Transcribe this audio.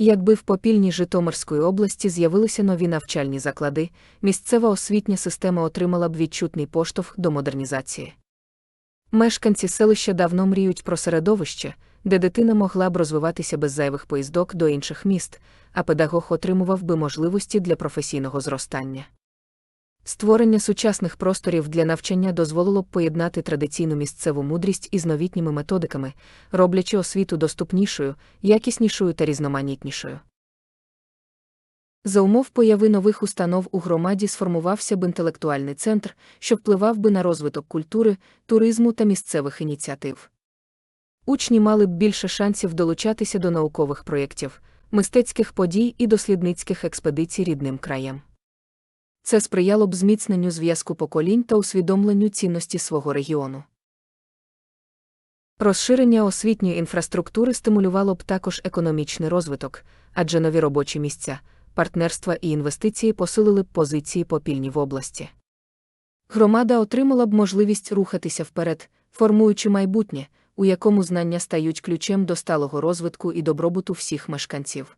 Якби в попільній Житомирської області з'явилися нові навчальні заклади, місцева освітня система отримала б відчутний поштовх до модернізації. Мешканці селища давно мріють про середовище, де дитина могла б розвиватися без зайвих поїздок до інших міст, а педагог отримував би можливості для професійного зростання. Створення сучасних просторів для навчання дозволило б поєднати традиційну місцеву мудрість із новітніми методиками, роблячи освіту доступнішою, якіснішою та різноманітнішою. За умов появи нових установ у громаді сформувався б інтелектуальний центр, що впливав би на розвиток культури, туризму та місцевих ініціатив. Учні мали б більше шансів долучатися до наукових проєктів, мистецьких подій і дослідницьких експедицій рідним краєм. Це сприяло б зміцненню зв'язку поколінь та усвідомленню цінності свого регіону. Розширення освітньої інфраструктури стимулювало б також економічний розвиток, адже нові робочі місця, партнерства і інвестиції посилили б позиції попільні в області. Громада отримала б можливість рухатися вперед, формуючи майбутнє, у якому знання стають ключем до сталого розвитку і добробуту всіх мешканців.